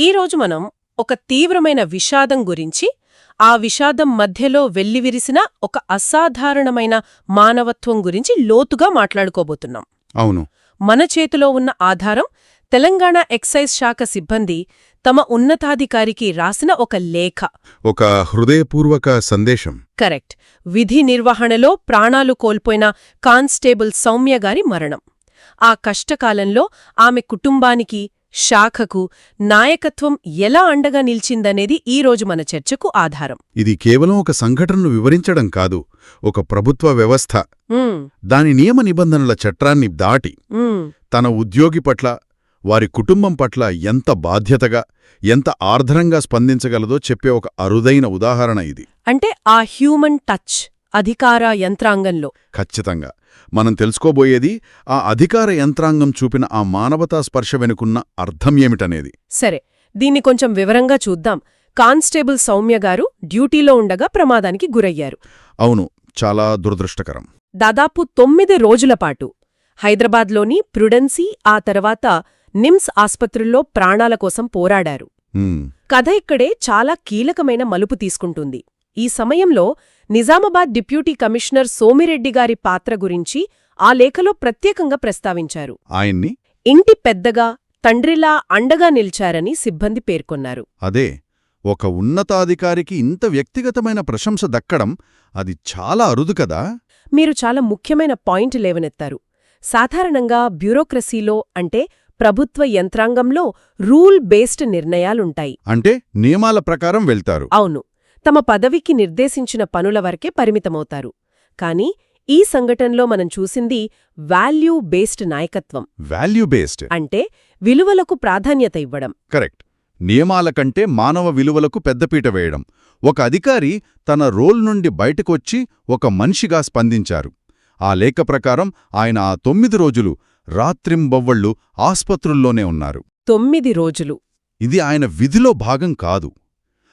ఈరోజు మనం ఒక తీవ్రమైన విషాదం గురించి ఆ విషాదం మధ్యలో వెల్లివిరిసిన ఒక అసాధారణమైన మానవత్వం గురించి లోతుగా మాట్లాడుకోబోతున్నాం. అవును. మన చేతిలో ఉన్న ఆధారం తెలంగాణ ఎక్సైజ్ శాఖ సిబ్బంది తమ ఉన్నతాధికారికి రాసిన ఒక లేఖ. ఒక హృదయపూర్వక సందేశం. కరెక్ట్. విధి నిర్వహణలో ప్రాణాలు కోల్పోయిన కానిస్టేబుల్ సౌమ్య గారి మరణం. ఆ కష్టకాలంలో ఆమె కుటుంబానికి శాఖకు నాయకత్వం ఎలా అండగా నిలిచిందనేది ఈరోజు మన చర్చకు ఆధారం. ఇది కేవలం ఒక సంఘటనను వివరించడం కాదు ఒక ప్రభుత్వ వ్యవస్థ. దాని నియమ నిబంధనల చట్రాన్ని దాటి తన ఉద్యోగి పట్ల వారి కుటుంబం పట్ల ఎంత బాధ్యతగా ఎంత ఆర్ద్రంగా స్పందించగలదో చెప్పే ఒక అరుదైన ఉదాహరణ ఇది. అంటే ఆ హ్యూమన్ టచ్ అధికార యంత్రాంగంలో. ఖచ్చితంగా. మనం తెలుసుకోబోయేది ఆ అధికార యంత్రాంగం చూపిన ఆ మానవతా స్పర్శ వెనుకున్న అర్థం ఏమిటనేది. సరే దీన్ని కొంచెం వివరంగా చూద్దాం. కానిస్టేబుల్ సౌమ్య గారు డ్యూటీలో ఉండగా ప్రమాదానికి గురయ్యారు. అవును చాలా దురదృష్టకరం. దాదాపు తొమ్మిది రోజుల పాటు హైదరాబాద్లోని ప్రుడెన్సీ ఆ తర్వాత నిమ్స్ ఆస్పత్రుల్లో ప్రాణాల కోసం పోరాడారు. కథ ఇక్కడే చాలా కీలకమైన మలుపు తీసుకుంటుంది. ఈ సమయంలో నిజామాబాద్ డిప్యూటీ కమిషనర్ సోమిరెడ్డి గారి పాత్ర గురించి ఆ లేఖలో ప్రత్యేకంగా ప్రస్తావించారు. ఆయన్ని? ఇంటి పెద్దగా తండ్రిలా అండగా నిలిచారని సిబ్బంది పేర్కొన్నారు. అదే ఒక ఉన్నతాధికారికి ఇంత వ్యక్తిగతమైన ప్రశంస దక్కడం అది చాలా అరుదు కదా? మీరు చాలా ముఖ్యమైన పాయింట్ లేవనెత్తారు. సాధారణంగా బ్యూరోక్రసీలో అంటే ప్రభుత్వ యంత్రాంగంలో రూల్ బేస్డ్ నిర్ణయాలుంటాయి. అంటే నియమాల ప్రకారం వెళ్తారు. అవును. తమ పదవికి నిర్దేశించిన పనుల వరకే పరిమితమవుతారు. కాని ఈ సంఘటనలో మనం చూసింది వాల్యూ బేస్డ్ నాయకత్వం. Value based? అంటే విలువలకు ప్రాధాన్యత ఇవ్వడం. కరెక్ట్. నియమాల కంటే మానవ విలువలకు పెద్దపీట వేయడం. ఒక అధికారి తన రోల్ నుండి బయటకొచ్చి ఒక మనిషిగా స్పందించారు. ఆ లేఖ ప్రకారం ఆయన ఆ తొమ్మిది రోజులు రాత్రింబవ్వళ్ళు ఆస్పత్రుల్లోనే ఉన్నారు. తొమ్మిది రోజులు. ఇది ఆయన విధిలో భాగం కాదు.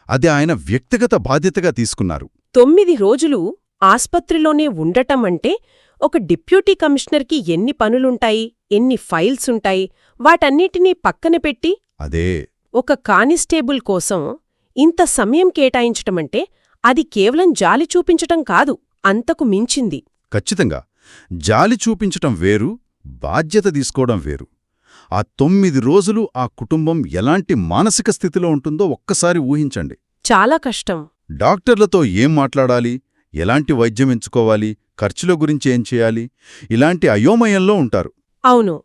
అది ఆయన వ్యక్తిగత బాధ్యతగా తీసుకున్నారు. తొమ్మిది రోజులు ఆస్పత్రిలోనే ఉండటం అంటే ఒక డిప్యూటీ కమిషనర్కి ఎన్ని పనులుంటాయి ఎన్ని ఫైల్స్ ఉంటాయి వాటన్నిటినీ పక్కన పెట్టి అదే. ఒక కానిస్టేబుల్ కోసం ఇంత సమయం కేటాయించటమంటే అది కేవలం జాలి చూపించటం కాదు అంతకు మించింది. ఖచ్చితంగా. జాలి చూపించటం వేరు బాధ్యత తీసుకోవడం వేరు. ఆ తొమ్మిది రోజులు ఆ కుటుంబం ఎలాంటి మానసిక స్థితిలో ఉంటుందో ఒక్కసారి ఊహించండి. చాలా కష్టం. డాక్టర్లతో ఏం మాట్లాడాలి? ఎలాంటి వైద్యం ఎంచుకోవాలి? ఖర్చుల గురించి ఏం చేయాలి? ఇలాంటి అయోమయంలో ఉంటారు. అవును.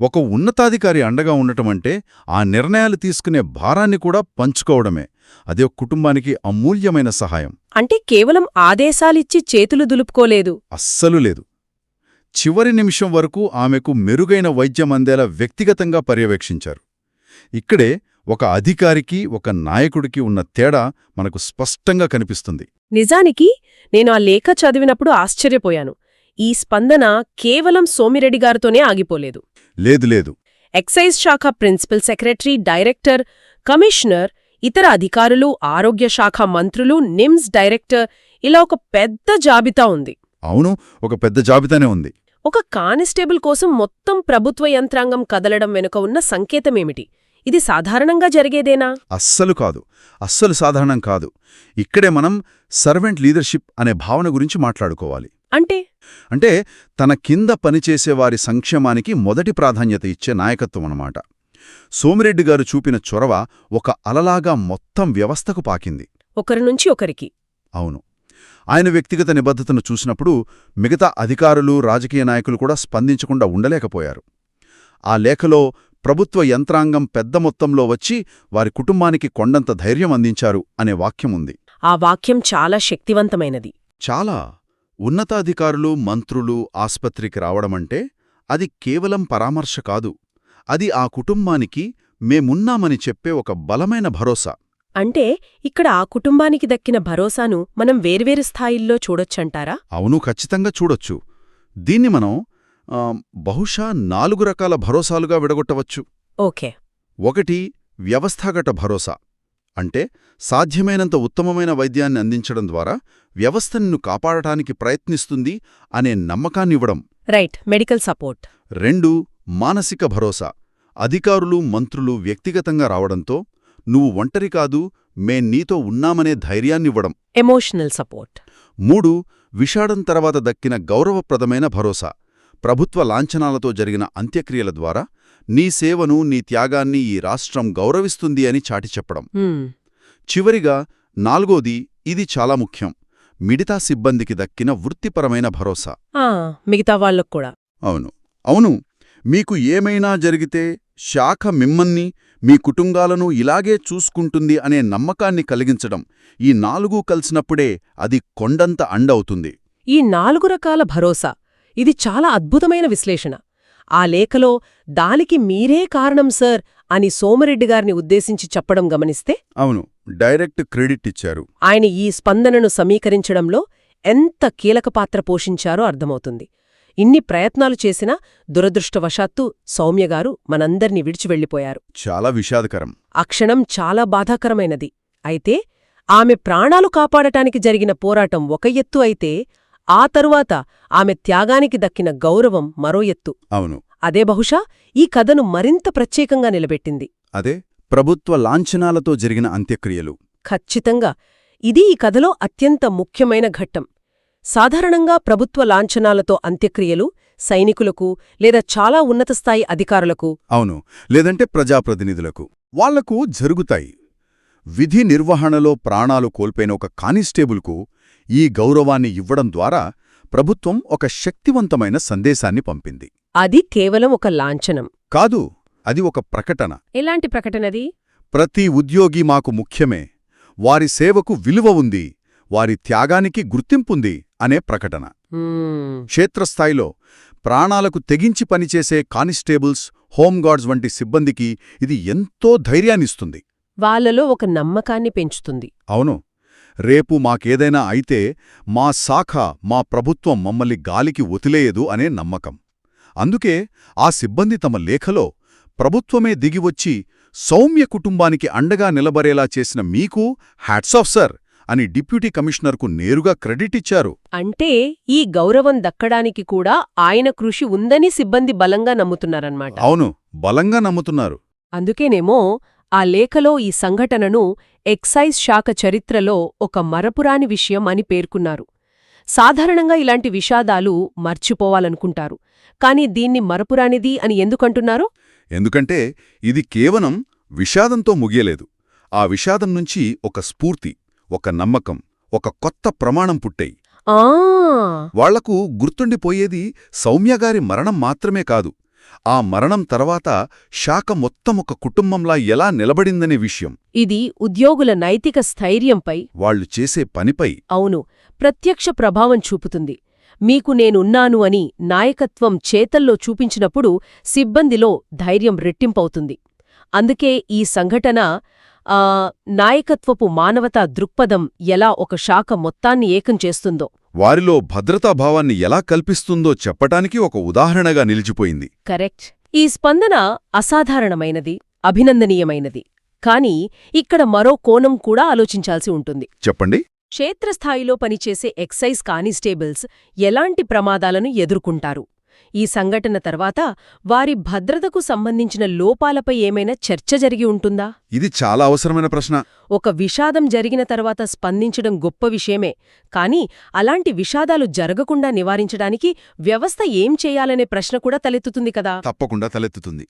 ఒక ఉన్నతాధికారి అండగా ఉండటమంటే ఆ నిర్ణయాలు తీసుకునే భారాన్ని కూడా పంచుకోవడమే. అదే ఒక కుటుంబానికి అమూల్యమైన సహాయం. అంటే కేవలం ఆదేశాలిచ్చి చేతులు దులుపుకోలేదు. అస్సలు లేదు. చివరి నిమిషం వరకు ఆమెకు మెరుగైన వైద్యం అందేలా వ్యక్తిగతంగా పర్యవేక్షించారు. ఇక్కడే ఒక అధికారికి ఒక నాయకుడికి ఉన్న తేడా మనకు స్పష్టంగా కనిపిస్తుంది. నిజానికి నేను ఆ లేఖ చదివినప్పుడు ఆశ్చర్యపోయాను. ఈ స్పందన కేవలం సోమిరెడ్డి గారితోనే ఆగిపోలేదు. లేదు లేదు. ఎక్సైజ్ శాఖ ప్రిన్సిపల్ సెక్రటరీ డైరెక్టర్ కమిషనర్ ఇతర అధికారులు ఆరోగ్య శాఖ మంత్రులు నిమ్స్ డైరెక్టర్ ఇలా ఒక పెద్ద జాబితా ఉంది. అవును ఒక పెద్ద జాబితానే ఉంది. ఒక కానిస్టేబుల్ కోసం మొత్తం ప్రభుత్వ యంత్రాంగం కదలడం వెనుక ఉన్న సంకేతమేమిటి? ఇది సాధారణంగా జరిగేదేనా? అస్సలు కాదు. అస్సలు సాధారణం కాదు. ఇక్కడే మనం సర్వెంట్ లీడర్షిప్ అనే భావన గురించి మాట్లాడుకోవాలి. అంటే? అంటే తన కింద పనిచేసే వారి సంక్షేమానికి మొదటి ప్రాధాన్యత ఇచ్చే నాయకత్వం అన్నమాట. సోమిరెడ్డి గారు చూపిన చొరవ ఒక అలలాగా మొత్తం వ్యవస్థకు పాకింది. ఒకరి నుంచి ఒకరికి. అవును. ఆయన వ్యక్తిగత నిబద్ధతను చూసినప్పుడు మిగతా అధికారులు రాజకీయ నాయకులు కూడా స్పందించకుండా ఉండలేకపోయారు. ఆ లేఖలో ప్రభుత్వ యంత్రాంగం పెద్ద మొత్తంలో వచ్చి వారి కుటుంబానికి కొండంత ధైర్యం అందించారు అనే వాక్యముంది ఆ వాక్యం చాలా శక్తివంతమైనది. చాలా. ఉన్నతాధికారులు మంత్రులు ఆస్పత్రికి రావడమంటే అది కేవలం పరామర్శ కాదు. అది ఆ కుటుంబానికి మేమున్నామని చెప్పే ఒక బలమైన భరోసా. అంటే ఇక్కడ ఆ కుటుంబానికి దక్కిన భరోసాను మనం వేర్వేరు స్థాయిల్లో చూడొచ్చంటారా? అవును ఖచ్చితంగా చూడొచ్చు. దీన్ని మనం బహుశా నాలుగు రకాల భరోసాలుగా విడగొట్టవచ్చు. ఓకే. ఒకటి వ్యవస్థాగత భరోసా. అంటే సాధ్యమైనంత ఉత్తమమైన వైద్యాన్ని అందించడం ద్వారా వ్యవస్థ నిన్ను కాపాడటానికి ప్రయత్నిస్తుంది అనే నమ్మకాన్నివ్వడం. Right medical support. రెండు మానసిక భరోసా. అధికారులు మంత్రులు వ్యక్తిగతంగా రావడంతో నువ్వు ఒంటరి కాదు మేం నీతో ఉన్నామనే ధైర్యాన్నివ్వడం. ఎమోషనల్ సపోర్ట్ మూడు విషాదం తర్వాత దక్కిన గౌరవప్రదమైన భరోసా. ప్రభుత్వ లాంఛనాలతో జరిగిన అంత్యక్రియల ద్వారా నీ సేవను నీ త్యాగాన్ని ఈ రాష్ట్రం గౌరవిస్తుంది అని చాటి చెప్పడం. హ్మ్, చివరిగా నాల్గోది ఇది చాలా ముఖ్యం. మిగతా సిబ్బందికి దక్కిన వృత్తిపరమైన భరోసా. మిగతా వాళ్ళకు కూడా. అవును. అవును. మీకు ఏమైనా జరిగితే శాఖ మిమ్మల్ని మీ కుటుంబాలను ఇలాగే చూసుకుంటుంది అనే నమ్మకాన్ని కలిగించడం ఈ నాలుగూ కలిసినప్పుడే అది కొండంత అండవుతుంది. ఈ నాలుగు రకాల భరోసా. ఇది చాలా అద్భుతమైన విశ్లేషణ. ఆ లేఖలో దానికి మీరే కారణం సార్ అని సోమరెడ్డి గారిని ఉద్దేశించి చెప్పడం గమనిస్తే? అవును డైరెక్ట్ క్రెడిట్ ఇచ్చారు. ఆయన ఈ స్పందనను సమీకరించడంలో ఎంత కీలక పాత్ర పోషించారో అర్థమవుతుంది. ఇన్ని ప్రయత్నాలు చేసినా దురదృష్టవశాత్తు సౌమ్యగారు మనందర్నీ విడిచి వెళ్ళిపోయారు. చాలా విషాదకరం. ఆ క్షణం చాలా బాధాకరమైనది. అయితే ఆమె ప్రాణాలు కాపాడటానికి జరిగిన పోరాటం ఒక ఎత్తు అయితే ఆ తరువాత ఆమె త్యాగానికి దక్కిన గౌరవం మరో ఎత్తు. అవును. అదే బహుశా ఈ కథను మరింత ప్రత్యేకంగా నిలబెట్టింది. అదే ప్రభుత్వ లాంఛనాలతో జరిగిన అంత్యక్రియలు. ఖచ్చితంగా. ఇది ఈ కథలో అత్యంత ముఖ్యమైన ఘట్టం. సాధారణంగా ప్రభుత్వ లాంఛనాలతో అంత్యక్రియలు సైనికులకు లేదా చాలా ఉన్నత స్థాయి అధికారులకు. అవును. లేదంటే ప్రజాప్రతినిధులకు. వాళ్ళకు జరుగుతాయి. విధి నిర్వహణలో ప్రాణాలు కోల్పోయిన ఒక కానిస్టేబుల్కు ఈ గౌరవాన్ని ఇవ్వడం ద్వారా ప్రభుత్వం ఒక శక్తివంతమైన సందేశాన్ని పంపింది. అది కేవలం ఒక లాంఛనం. కాదు అది ఒక ప్రకటన. ఎలాంటి ప్రకటనది? ప్రతి ఉద్యోగి మాకు ముఖ్యమే. వారి సేవకు విలువ ఉంది. వారి త్యాగానికి గుర్తింపుంది అనే ప్రకటన. క్షేత్రస్థాయిలో ప్రాణాలకు తెగించి పనిచేసే కానిస్టేబుల్స్ హోంగార్డ్స్ వంటి సిబ్బందికి ఇది ఎంతో ధైర్యాన్నిస్తుంది. వాళ్ళలో ఒక నమ్మకాన్ని పెంచుతుంది. అవును. రేపు మాకేదైనా అయితే మా శాఖ మా ప్రభుత్వం మమ్మల్ని గాలికి వదిలేయదు అనే నమ్మకం. అందుకే ఆ సిబ్బంది తమ లేఖలో ప్రభుత్వమే దిగివచ్చి సౌమ్య కుటుంబానికి అండగా నిలబడేలా చేసిన మీకు హ్యాట్స్ ఆఫ్ సర్! అని డిప్యూటీ కమిషనర్కు నేరుగా క్రెడిట్ ఇచ్చారు. అంటే ఈ గౌరవం దక్కడానికి కూడా ఆయన కృషి ఉందని సిబ్బంది బలంగా నమ్ముతున్నారన్నమాట. అవును బలంగా నమ్ముతున్నారు. అందుకేనేమో ఆ లేఖలో ఈ సంఘటనను ఎక్సైజ్ శాఖ చరిత్రలో ఒక మరపురాని విషయం అని పేర్కొన్నారు. సాధారణంగా ఇలాంటి విషాదాలు మర్చిపోవాలనుకుంటారు. కాని దీన్ని మరపురానిది అని ఎందుకంటున్నారు? ఎందుకంటే ఇది కేవలం విషాదంతో ముగియలేదు. ఆ విషాదం నుంచి ఒక స్ఫూర్తి. ఒక నమ్మకం ఒక కొత్త ప్రమాణం పుట్టాయి. ఆ! వాళ్ళకు గుర్తుండిపోయేది సౌమ్యగారి మరణం మాత్రమే కాదు. ఆ మరణం తర్వాత శాఖ మొత్తం ఒక కుటుంబంలా ఎలా నిలబడిందనే విషయం. ఇది ఉద్యోగుల నైతిక స్థైర్యంపై వాళ్ళు చేసే పనిపై అవును ప్రత్యక్ష ప్రభావం చూపుతుంది. మీకు నేనున్నాను అని నాయకత్వం చేతల్లో చూపించినప్పుడు సిబ్బందిలో ధైర్యం రెట్టింపవుతుంది. అందుకే ఈ సంఘటన నాయకత్వపు మానవతా దృక్పథం ఎలా ఒక శాఖ మొత్తాన్ని ఏకం చేస్తుందో. వారిలో భద్రతాభావాన్ని ఎలా కల్పిస్తుందో చెప్పటానికి ఒక ఉదాహరణగా నిలిచిపోయింది. కరెక్ట్. ఈ స్పందన అసాధారణమైనది అభినందనీయమైనది. కాని ఇక్కడ మరో కోణం కూడా ఆలోచించాల్సి ఉంటుంది. చెప్పండి. క్షేత్రస్థాయిలో పనిచేసే ఎక్సైజ్ కానిస్టేబుల్స్ ఎలాంటి ప్రమాదాలను ఎదుర్కొంటారు? ఈ సంఘటన తర్వాత వారి భద్రతకు సంబంధించిన లోపాలపై ఏమైనా చర్చ జరిగి ఉంటుందా? ఇది చాలా అవసరమైన ప్రశ్న. ఒక విషాదం జరిగిన తర్వాత స్పందించడం గొప్ప విషయమే. కానీ అలాంటి విషాదాలు జరగకుండా నివారించడానికి వ్యవస్థ ఏం చేయాలనే ప్రశ్న కూడా తలెత్తుతుంది కదా. తప్పకుండా తలెత్తుతుంది.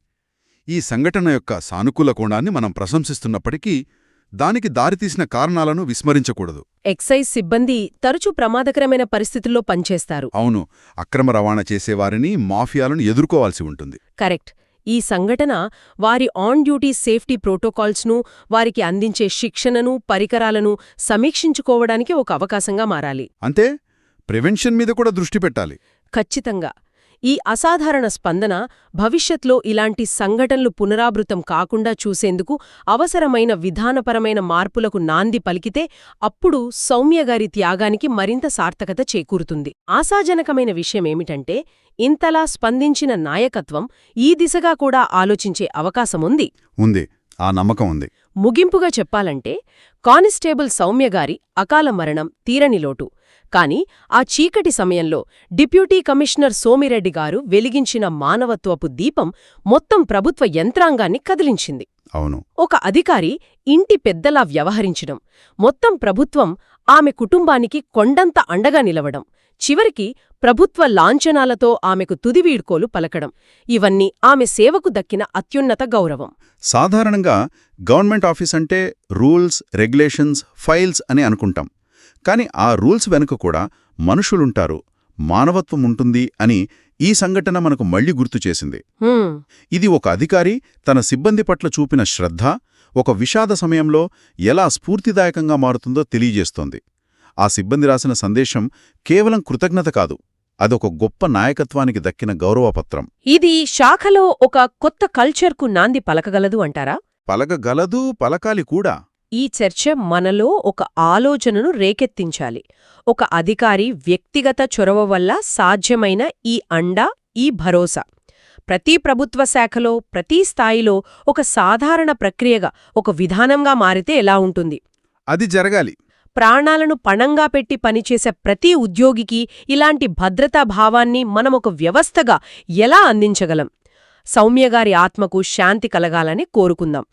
ఈ సంఘటన యొక్క సానుకూల కోణాన్ని మనం ప్రశంసిస్తున్నప్పటికీ దానికి దారితీసిన కారణాలను విస్మరించకూడదు. ఎక్సైజ్ సిబ్బంది తరచూ ప్రమాదకరమైన పరిస్థితుల్లో పనిచేస్తారు. అవును అక్రమ రవాణా చేసేవారిని మాఫియాలను ఎదుర్కోవాల్సి ఉంటుంది. కరెక్ట్. ఈ సంఘటన వారి ఆన్ డ్యూటీ సేఫ్టీ ప్రోటోకాల్స్ను వారికి అందించే శిక్షణను పరికరాలను సమీక్షించుకోవడానికి ఒక అవకాశంగా మారాలి. అంతే ప్రివెన్షన్ మీద కూడా దృష్టి పెట్టాలి. ఖచ్చితంగా. ఈ అసాధారణ స్పందన భవిష్యత్లో ఇలాంటి సంఘటనలు పునరావృతం కాకుండా చూసేందుకు అవసరమైన విధానపరమైన మార్పులకు నాంది పలికితే అప్పుడు సౌమ్యగారి త్యాగానికి మరింత సార్థకత చేకూరుతుంది. ఆశాజనకమైన విషయమేమిటంటే ఇంతలా స్పందించిన నాయకత్వం ఈ దిశగా కూడా ఆలోచించే అవకాశముంది. ఉంది. ఆ నమ్మకం ఉంది. ముగింపుగా చెప్పాలంటే కానిస్టేబుల్ సౌమ్య గారి అకాల మరణం తీరని లోటు. కాని ఆ చీకటి సమయంలో డిప్యూటీ కమిషనర్ సోమిరెడ్డి గారు వెలిగించిన మానవత్వపు దీపం మొత్తం ప్రభుత్వ యంత్రాంగాన్ని కదిలించింది. అవును. ఒక అధికారి ఇంటి పెద్దలా వ్యవహరించడం మొత్తం ప్రభుత్వం ఆమె కుటుంబానికి కొండంత అండగా నిలవడం చివరికి ప్రభుత్వ లాంఛనాలతో ఆమెకు తుదివీడ్కోలు పలకడం. ఇవన్నీ ఆమె సేవకు దక్కిన అత్యున్నత గౌరవం. సాధారణంగా గవర్నమెంట్ ఆఫీస్ అంటే రూల్స్ రెగ్యులేషన్స్ ఫైల్స్ అని అనుకుంటాం. కానీ ఆ రూల్స్ వెనుక కూడా మనుషులుంటారు మానవత్వం ఉంటుంది అని ఈ సంఘటన మనకు మళ్ళీ గుర్తు చేసింది. ఇది ఒక అధికారి తన సిబ్బంది పట్ల చూపిన శ్రద్ధ ఒక విషాద సమయంలో ఎలా స్ఫూర్తిదాయకంగా మారుతుందో తెలియజేస్తోంది. ఆ సిబ్బంది రాసిన సందేశం కేవలం కృతజ్ఞత కాదు అదొక గొప్ప నాయకత్వానికి దక్కిన గౌరవపత్రం. ఇది శాఖలో ఒక కొత్త కల్చర్కు నాంది పలకగలదు అంటారా? పలకగలదు పలకాలి కూడా. ఈ చర్చ మనలో ఒక ఆలోచనను రేకెత్తించాలి. ఒక అధికారి వ్యక్తిగత చొరవ వల్ల సాధ్యమైన ఈ అండ ఈ భరోసా. ప్రతి ప్రభుత్వ శాఖలో ప్రతి స్థాయిలో ఒక సాధారణ ప్రక్రియగా ఒక విధానంగా మారితే ఎలా ఉంటుంది? అది జరగాలి. ప్రాణాలను పణంగా పెట్టి పనిచేసే ప్రతి ఉద్యోగికి ఇలాంటి భద్రతా భావాన్ని మనమొక వ్యవస్థగా ఎలా అందించగలం? సౌమ్యగారి ఆత్మకు శాంతి కలగాలని కోరుకుందాం.